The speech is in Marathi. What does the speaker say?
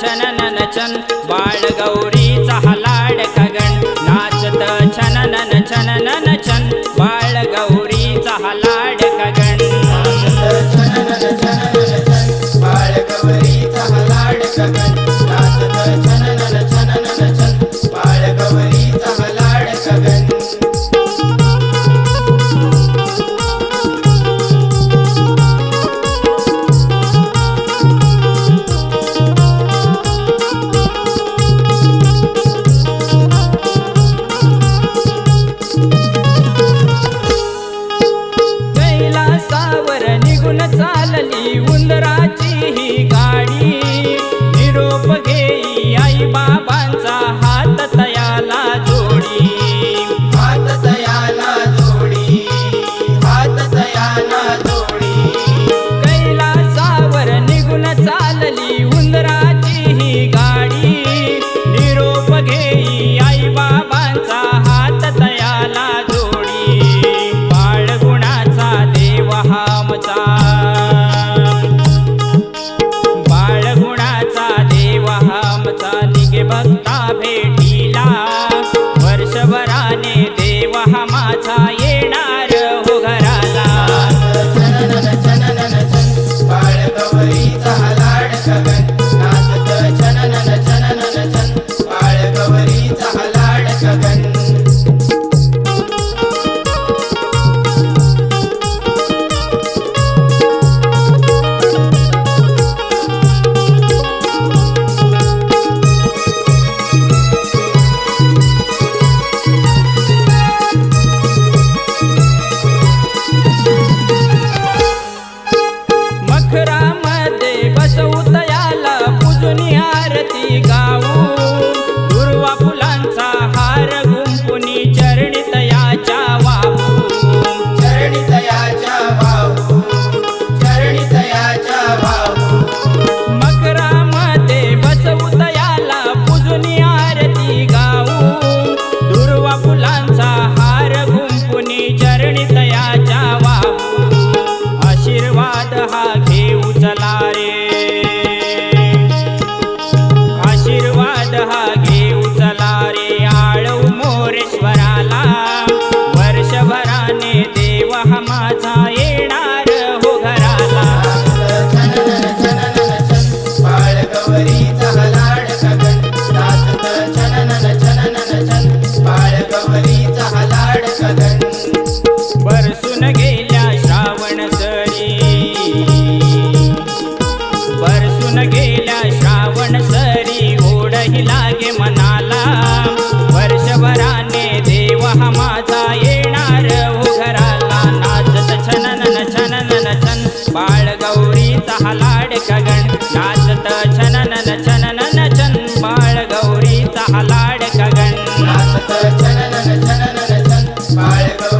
छन नन छन बाळ गौरीचा हलाड कगण नाचत छन नन छन नन दयाला पूजून आरती কোথায় गौरीचा हा लाडका गण नाचत छननन छननन छन बाळ गौरीचा हा लाडका नाचत छननन छननन छन बाळ